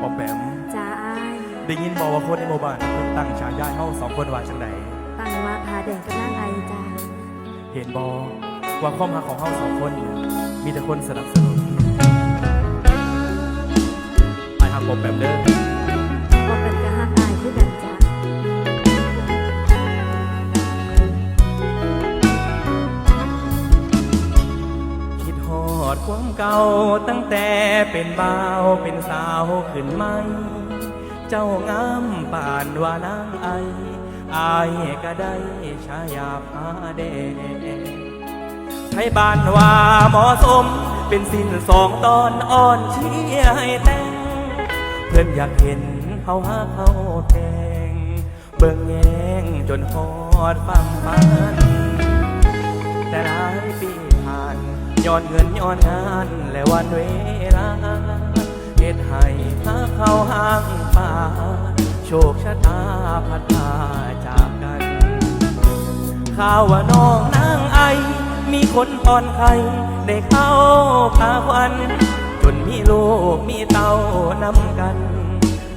ปอมแปมจ้าอ้ายได้ยินบอกว่าคนในหมู่บ้านเพิ่นตั้งฉายาให้เฮาสองคนว่าจังไดตั้งว่าพาแดงกับนางไอจ้าเห็นบอกว่าความรักของเฮาสองคนเนี่ยมีแต่คนสนับสนุนไอ้ฮักปอมแปมเด้อ ความเก่าตั้งแต่เป็นบ่าวเป็นสาวขึ้นไหม เจ้างามป่านว่านางไอ อายก็ได้ชายาพาแดงไทยบ้านว่าหมาะสม เป็นสิ้นสองตอนอ่อนเชียให้แต่ง เพื่อนอยากเห็นเฮาหาเขาแพง เบิ่งแยงจนฮอดฟังฟันแต่หลายปี ย้อนเงินย้อนงานและวันเวลาเหตุให้หาเข้าห้างป่า โชคชะตาพัดพาจากกันข่าวว่าน้องนางไอ มีคนอ่อนไข่ได้เข้าพาควันจนมีลูกมีเต้านำกัน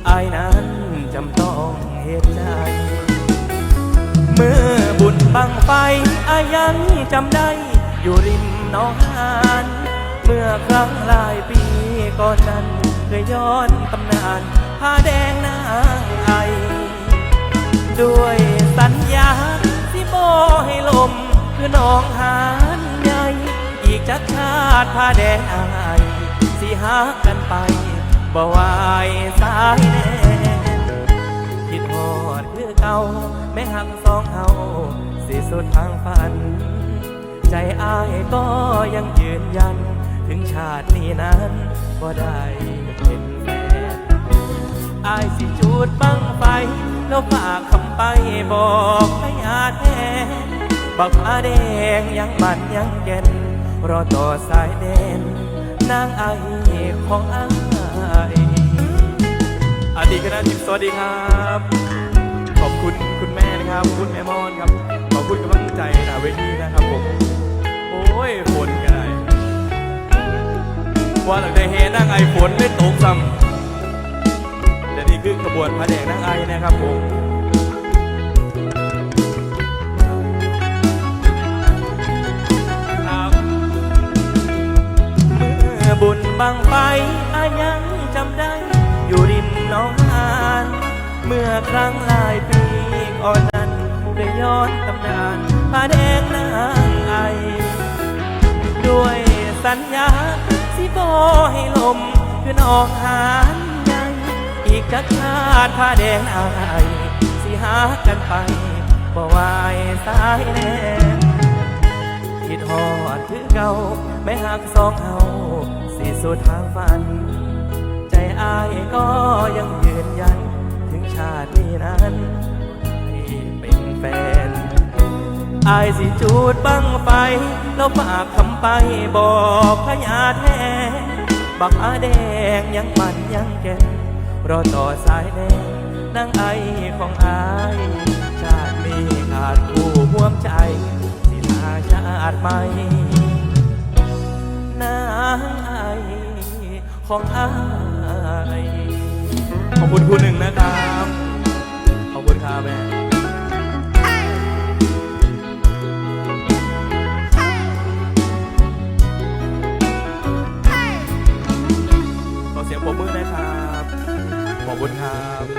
อายนั้นจำต้องเหตุใจเมื่อบุญบังไฟอายังจำได้อยู่ริม น้องหานเมื่อครั้งหลายปีก่อนนั้นเคยย้อนตำนานผ้าแดงนางไอ ด้วยสัญญาที่โบให้ลม คือน้องหานใหญ่อีกจักชาติผ้าแดงอายสิหากันไปบ่วายสายแน่คิดฮอดคือเก่าแม่หักสองเฮาสิสุดทางฝัน ใจอายก็ยังยืนยัน ถึงชาตินี้นั้นบ่ได้เป็นแฟนอายสิจูดบังไฟแล้วฝากคำไปบอกให้อาแทนบักอาแดงยังมันยังแก่นรอต่อสายเด่นนางไอของอายอดีตคณะจิตสวัสดีครับ ขอบคุณคุณแม่นะครับ คุณแม่มอนครับ ขอบคุณกำลังใจหนาเวทีนะครับผม ว่าหลังจเฮนั่งไอฝนไม่ตกซ้ำแต่นี่คือขบวนพระแดงนั่งไอนะครับผมบเมื่อบุญบังไฟอายังจำได้ อยู่ริมน้องหาน เมื่อครั้งหลายปีก่อนนั้นได้ย้อนตำนานผ้าแดงนางไอ ด้วยสัญญา สิบอให้ลมคือน้องหานยัง อีกจักชาติผ้าแดงนางไอสิหากันไปบ่วายสายแน่คิดหอดคือเก่าไม่หักสองเฮาสิสุดทางฝัน ใจอายก็ยังยืนยัน อายสิจูดบังไฟแล้วฝากคำไปบอกพญาแท้บักอาแดงยังมันยังแก่นรอต่อสายแดงนางไอของอายชาตินี้ขาดผู้ห่วมใจสิลาชาติใหม่นางไอของอายขอบคุณคุณหนึ่งนะครับ คุณครับ